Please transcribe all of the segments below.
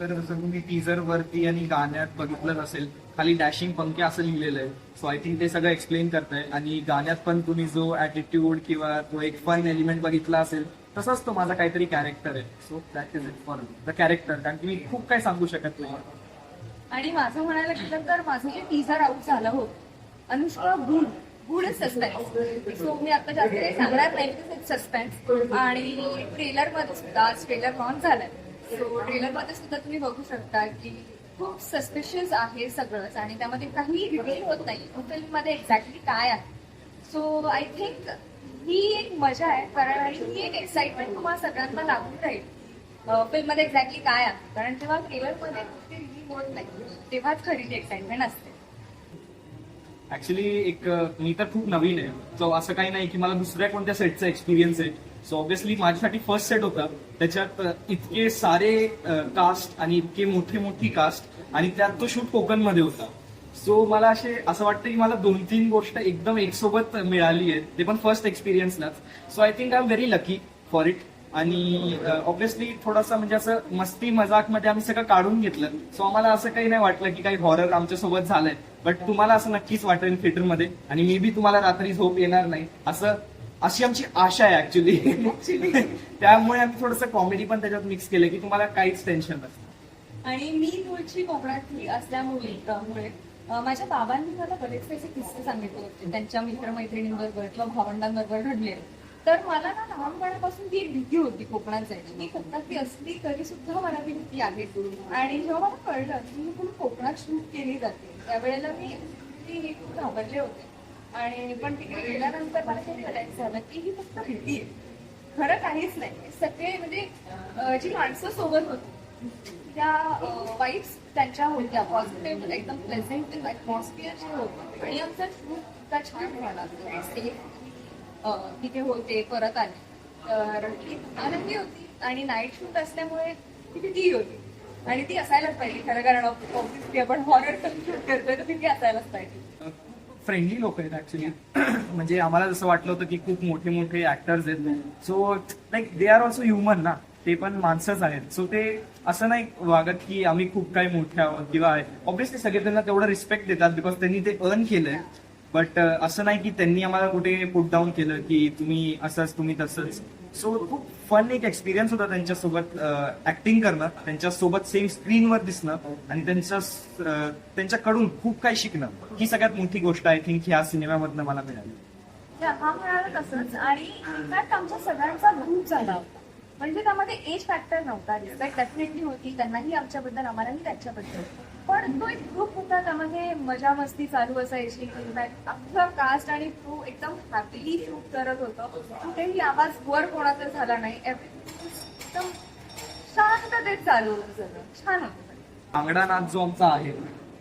तर जसं तुम्ही टीजर वरती आणि गाण्यात बघितलं असेल खाली डॅशिंग पंखे असं लिहिलेलं आहे. सो आय थिंक ते सगळं एक्सप्लेन करताय. आणि गाण्यात पण तुम्ही जो ऍटिट्यूड किंवा तो एक फन एलिमेंट बघितला असेल तसाच तो माझा काहीतरी कॅरेक्टर आहे. So that is it for the character कारण की मी खूप काही सांगू शकत नाही. आणि माझं म्हणायला गेलं तर माझं जे टीझर आउट झालं हो अनुष्का गुड गुडच सस्पेन्स सो मी आता जास्त काही सांगणार नाही सस्पेन्स आणि ट्रेलरमध्ये सुद्धा आज ट्रेलर लॉन्च झालाय. सो मध्ये सुद्धा तुम्ही बघू शकता की खूप सस्पिशियस आहे सगळंच आणि त्यामध्ये काही रिव्हील होत नाही. फिल्ममध्ये एक्झॅक्टली काय आहे. सो आय थिंक ही एक मजा आहे कारण आणि ही एक एक्साइटमेंट तुम्हाला सगळ्यांना लागून राहील. फिल्ममध्ये एक्झॅक्टली काय आहे. कारण जेव्हा ट्रेलरमध्ये ते रिव्हील होत नाही तेव्हाच खरी ती एक्साइटमेंट असते. ऍक्च्युली एक मी तर खूप नवीन आहे. सो असं काही नाही की मला दुसऱ्या कोणत्या सेटचा एक्सपिरियन्स आहे. सो ऑब्विसली माझ्यासाठी फर्स्ट सेट होता. त्याच्यात इतके सारे कास्ट आणि इतके मोठे मोठी कास्ट आणि त्यात तो शूट कोकणमध्ये होता. सो मला असे असं वाटतं की मला दोन तीन गोष्ट एकदम एकसोबत मिळाली आहे. ते पण first एक्सपिरियन्सलाच so I think I am very lucky for it आणि ऑब्विसली थोडासा म्हणजे असं मस्ती मजाकमध्ये आम्ही सगळं काढून घेतलं. सो आम्हाला असं काही नाही वाटलं की काही हॉरर आमच्यासोबत झालंय. बट तुम्हाला असं नक्कीच वाटेल थिएटरमध्ये आणि मी बी तुम्हाला रात्री झोप येणार नाही. असं अशी आमची आशा आहे ऍक्च्युली त्यामुळे आम्ही थोडंसं कॉमेडी पण त्याच्यात मिक्स केलं की तुम्हाला काहीच टेन्शन नसतं. आणि मी मूळची कोकणातली असल्यामुळे त्यामुळे माझ्या बाबांनी मला बरेच काही किस्से सांगितले होते. त्यांच्या मित्रमैत्रिणींबरोबर किंवा भावंडांबरोबर घडले तर मला ना लहानपणापासून ती एक भीती होती कोकणात जायची. ती असली तरी सुद्धा मला ती भीती आहे. आणि जेव्हा मला कळलं की मी कोकणात शूट केली जाते त्यावेळेला मी ती खूप घाबरले होते. आणि पण तिकडे गेल्यानंतर मला हे करायचं झालं की ही फक्त भीती आहे. खरं काहीच नाही. सगळे म्हणजे जी माणसं सोबत होती त्या वाईफ्स त्यांच्या होत्या. पॉझिटिव्ह एकदम प्लेझेंट ॲटमॉस्फिअर जे होतं. आणि आमचा शूट छान झाला. सेफ तिथे होते परत आले. तर आनंदी होती. आणि नाईट शूट असल्यामुळे ती भीती होती. आणि ती असायलाच पाहिजे. खरं कारण ऑब्विसली आपण हॉरर शूट करतोय तर तिथे असायलाच पाहिजे. फ्रेंडली लोक आहेत ऍक्च्युली म्हणजे आम्हाला जसं वाटलं होतं की खूप मोठे मोठे ऍक्टर्स आहेत. So like they are also human ना. ते पण माणसंच आहेत. सो ते असं नाही वागत की आम्ही खूप काही मोठे आहोत किंवा ऑब्व्हियसली सगळे त्यांना तेवढं रिस्पेक्ट देतात बिकॉज त्यांनी ते अर्न केलंय. बट असं नाही की त्यांनी आम्हाला कुठे पुट डाऊन केलं की तुम्ही असंच तुम्ही तसंच. सो खूप फन एक एक्सपिरियन्स होता त्यांच्यासोबत ऍक्टिंग करणं त्यांच्यासोबत सेम स्क्रीनवर दिसणं आणि त्यांच्या त्यांच्याकडून खूप काही शिकणं. ही सगळ्यात मोठी गोष्ट आय थिंक ह्या सिनेमामधनं मला मिळाली. हा म्हणाला तसंच. आणि इनफॅक्ट आमच्या सगळ्यांचा ग्रुप झाला. होता म्हणजे त्यामध्ये एज फॅक्टर नव्हता. रिस्पेक्ट डेफिनेटली होती. त्यांनाही आमच्याबद्दल आम्हालाही त्यांच्याबद्दल. पण तो एक ग्रुप होता त्यामध्ये मजा मस्ती चालू असायची इनफॅक्ट अख्खा कास्ट आणि तू एकदम हॅपीली शूट करत होतं. कुठेही आवाज वर कोणाचा झाला नाही. एकदम शांततेत चालू होतं सगळं. छान होतं. आंगडा नाच जो आमचा आहे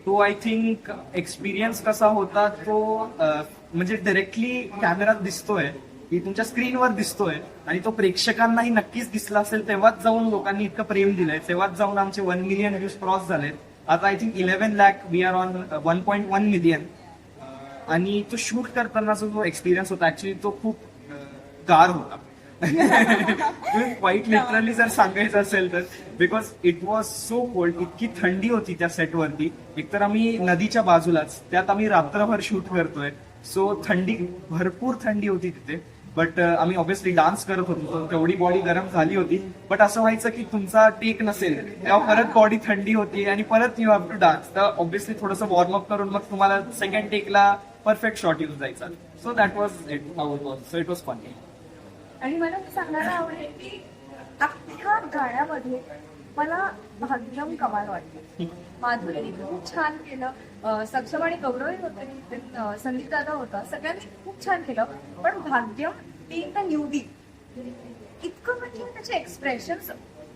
तो आय थिंक एक्सपिरियन्स कसा होता तो म्हणजे डायरेक्टली कॅमेरात दिसतोय की तुमच्या स्क्रीनवर दिसतोय आणि तो प्रेक्षकांनाही नक्कीच दिसला असेल तेव्हाच जाऊन लोकांनी इतकं प्रेम दिलंय. तेव्हाच जाऊन आमचे वन मिलियन व्ह्यूज क्रॉस झालेत. आता I think eleven lakh we are on one point one million आणि तो शूट करतानाचा जो एक्सपिरियन्स होता ऍक्च्युली तो खूप uh, गार होता. वाईट लिटरली जर सांगायचं असेल तर because it was so cold इतकी थंडी होती त्या सेटवरती एकतर आम्ही नदीच्या बाजूलाच त्यात आम्ही रात्रभर शूट करतोय. सो थंडी भरपूर थंडी होती तिथे. बट uh, आम्ही ऑब्व्हियसली डान्स करत होतो. तेवढी बॉडी गरम झाली होती. बट असं व्हायचं की तुमचा टेक नसेल. तेव्हा परत बॉडी थंडी होती आणि परत यू हॅव टू डान्स तर ऑब्व्हियसली थोडंसं वॉर्मअप करून मग तुम्हाला सेकंड टेकला परफेक्ट शॉट येऊन जायचा. So that was it was so it was funny आणि मला सांगायला आवडेल की अख्ख्या गाण्यामध्ये मला भाग्यम कमाल वाटते माधुरीने खूप छान केलं. सक्षम आणि गौरवही होते अं, संदीप दादा होता. सगळ्यांनी खूप छान केलं. पण भाग्य ती द न्यूदी इतकं म्हणजे त्याचे एक्सप्रेशन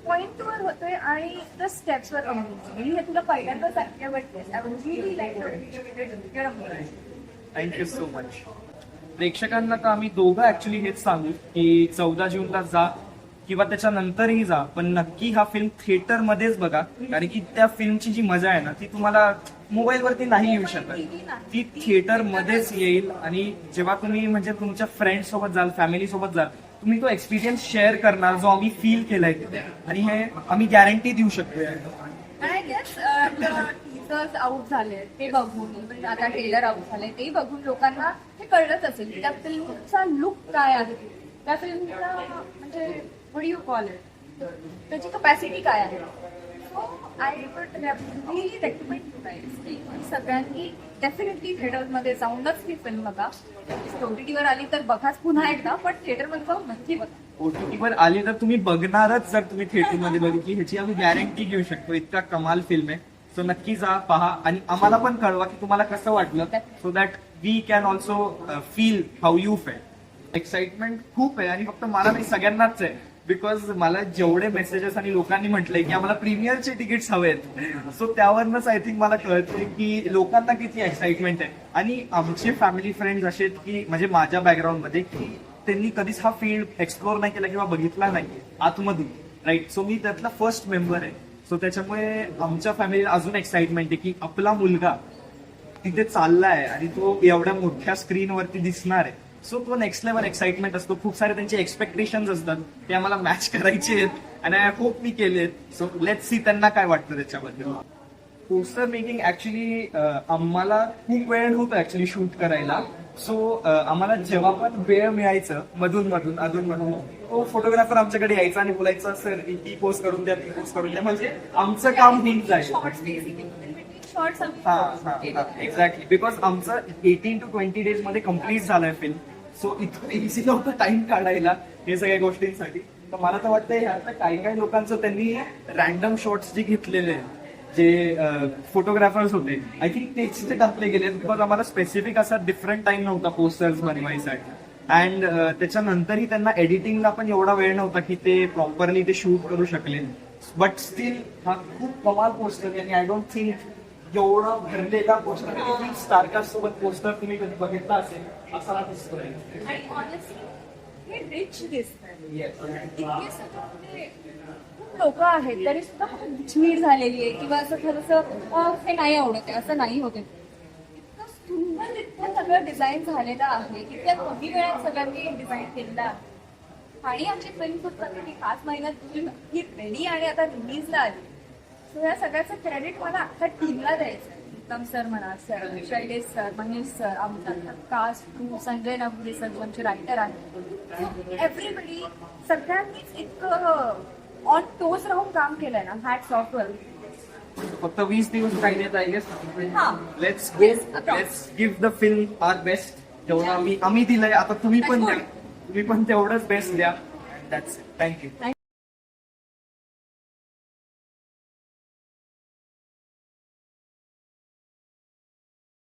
पॉइंटवर होते आणि द स्टेप्सवर मी हे तुला पहिल्यांदाच ऐकलं वाटते थँक्यू सो मच प्रेक्षकांना तर आम्ही दोघं ऍक्च्युली हेच सांगू की चौदा जूनला जा किंवा त्याच्यानंतरही जा पण नक्की हा फिल्म थिएटरमध्येच बघा. कारण की त्या फिल्मची जी मजा आहे ना ती तुम्हाला मोबाईल वरती नाही येऊ शकत. ती थिएटर मध्येच येईल आणि जेव्हा तुम्ही म्हणजे तुमच्या फ्रेंड सोबत जाल फॅमिली सोबत जाल तुम्ही तो एक्सपिरियन्स शेअर करणार जो आम्ही फील केलाय तिथे. आणि हे आम्ही गॅरंटी देऊ शकतो आउट झाले ते बघून आता टेलर आउट झाले ते बघून लोकांना हे कळलंच असेल की त्या फिल्मचा लुक काय आहे. त्या फिल्मचा म्हणजे यू कॉल इट त्याची कपॅसिटी काय आहे? I would really recommend to की सगळ्यांनी डेफिनेटली थिएटरमध्ये जाऊनच ही फिल्म बघा. ओटीटीवर आली तर बघाच पुन्हा एकदा पण थिएटरमध्ये जाऊन नक्की बघा. ओटीटीवर आली तर तुम्ही बघणारच जर तुम्ही थिएटरमध्ये बघितली ह्याची आम्ही गॅरंटी घेऊ शकतो. इतका कमाल फिल्म आहे. सो नक्की जा पहा. आणि आम्हाला पण कळवा की तुम्हाला कसं वाटलं so that we can also feel how you fell excitement खूप आहे आणि फक्त मला नाही सगळ्यांनाच आहे. बिकॉज मला जेवढे मेसेजेस आणि लोकांनी म्हटलंय की आम्हाला प्रीमियरचे तिकीट्स हवेत सो त्यावरनच आय थिंक मला कळतंय की लोकांना किती एक्साइटमेंट आहे. आणि आमचे फॅमिली फ्रेंड्स असे आहेत की म्हणजे माझ्या बॅकग्राऊंडमध्ये की त्यांनी कधीच हा फील्ड एक्सप्लोर नाही केला किंवा बघितला नाही आतमधून राईट सो मी त्यातला फर्स्ट मेंबर आहे. सो त्याच्यामुळे आमच्या फॅमिलीला अजून एक्साइटमेंट आहे की आपला मुलगा तिथे चाललाय आणि तो एवढ्या मोठ्या स्क्रीनवरती दिसणार आहे. सो तो नेक्स्ट लेवल एक्साइटमेंट असतो. खूप सारे त्यांचे एक्सपेक्टेशन असतात. ते आम्हाला मॅच करायचे आहेत. आणि आय होप मी केलेत सो लेट सी त्यांना काय वाटतं त्याच्याबद्दल. पोस्टर मेकिंग ऍक्च्युली आम्हाला खूप वेळ नव्हतं ऍक्च्युली शूट करायला. सो आम्हाला जेव्हा पण वेळ मिळायचं मधून मधून अधून मधून तो फोटोग्राफर आमच्याकडे यायचा आणि बोलायचा सर ही पोस्ट करून द्या ती पोस्ट करून द्या. म्हणजे आमचं काम होऊन जाईल हा एक्झॅक्टली बिकॉज आमचं एटीन टू ट्वेंटी डेजमध्ये कंप्लीट झालंय फिल्म सो इतकं इझी नव्हतं टाइम काढायला हे सगळ्या गोष्टींसाठी. तर मला तर वाटतं आता काही काही लोकांचं त्यांनी रॅन्डम शॉर्ट्स जे घेतलेले आहेत, जे फोटोग्राफर्स होते आय थिंक तेच ते टाकले गेले बिकॉज आम्हाला स्पेसिफिक असा डिफरंट टाइम नव्हता पोस्टर्स बनवायसाठी. अँड त्याच्यानंतरही त्यांना एडिटिंगला पण एवढा वेळ नव्हता की ते प्रॉपरली ते शूट करू शकले. बट स्टील हा खूप कमाल पोस्टर आणि आय डोंट थिंक एवढा भरलेला पोस्टर स्टारकास्ट सोबत पोस्टर तुम्ही कधी बघितला असेल? असा हा दिसतोय. आणि ऑनेस्टली हे रिच लोक आहेत तरी सुद्धा बिचमीड झालेली आहे. किंवा असं थोडंसं हे नाही आवडत आहे असं नाही होते इतकं सुंदर इतकं सगळं डिझाईन झालेलं आहे इतक्या कमी वेळात सगळ्यांनी डिझाईन केलेलं आहे. आणि आमची फिल्म सुद्धा पाच महिन्यात ही रेडी आणि आता रिलीजला आली. सो या सगळ्याचं क्रेडिट मला अख्ख्या टीमला द्यायचं आहे. उत्तम सर म्हणा sir Shailesh sir Manish sir आमचा cast crew Sanjay Navare sir आमचे रायटर आहेत. एव्हरीबडी सगळ्यांनीच इतकं ऑन टोस राहून काम केलंय ना हॅट सॉफ्टवेअर फक्त वीस दिवस राहिलेत I guess. Let's go. Let's give the film our best जेवढं आम्ही आम्ही दिलंय आता तुम्ही पण द्या. तुम्ही पण तेवढंच बेस्ट द्या. That's thank you thank you